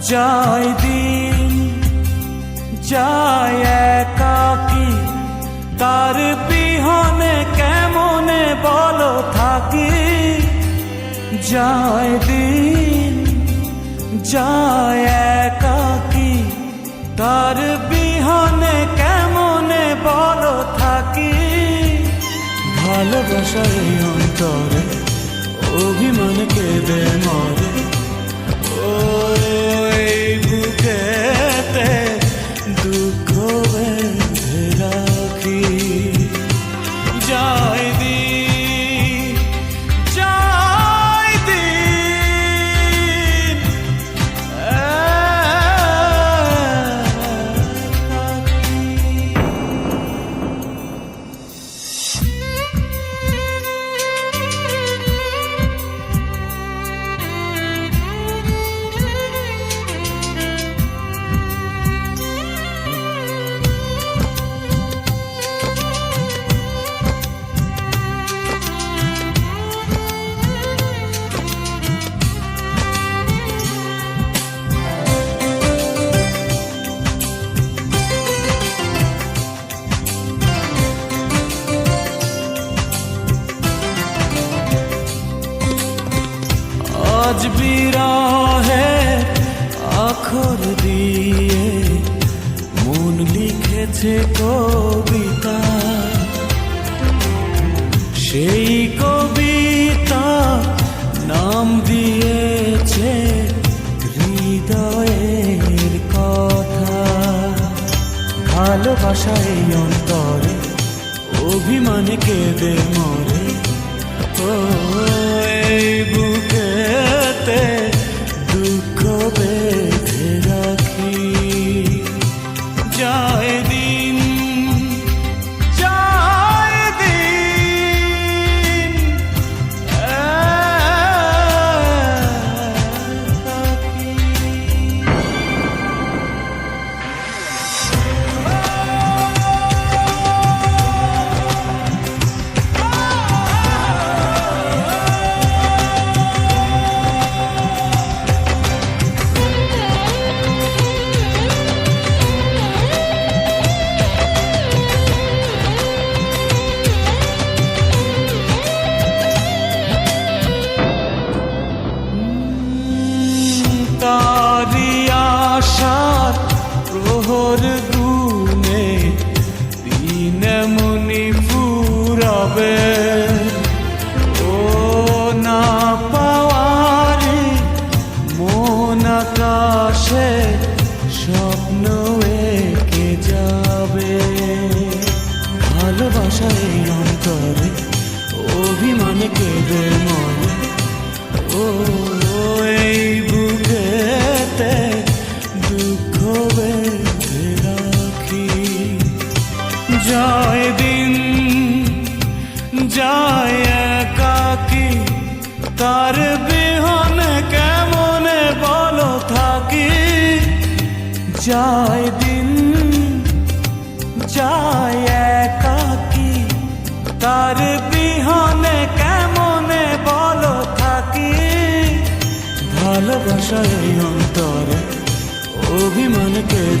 যায় দিন, যায় একাকি তার বিহনে কেমনে বলো থাকি? যায় দিন, যায় একাকি তার বিহনে কেমনে বলো থাকি? ভালোবাসার অন্তরে অভিমান কেঁদে মরে। বিরহে আখর দিয়ে কবিতা। সেই কবিতা নাম কথা। মরে। ও বুকেতে দুঃখ বেঁধে প্রহর গুনে দিন মুনি ফুরাবে ও না পাওয়ারি মন আকাশে স্বপ্ন এঁকে যাবে অন্তরে, অভিমান কেঁদে মনে। যায় দিন, যায় একাকি। তার বিহনে কেমনে বলো থাকি? যায় দিন, যায় একাকি। তার বিহনে কেমনে বলো থাকি? ভালোবাসা এই অন্তরে অভিমান কেঁদে মরে ও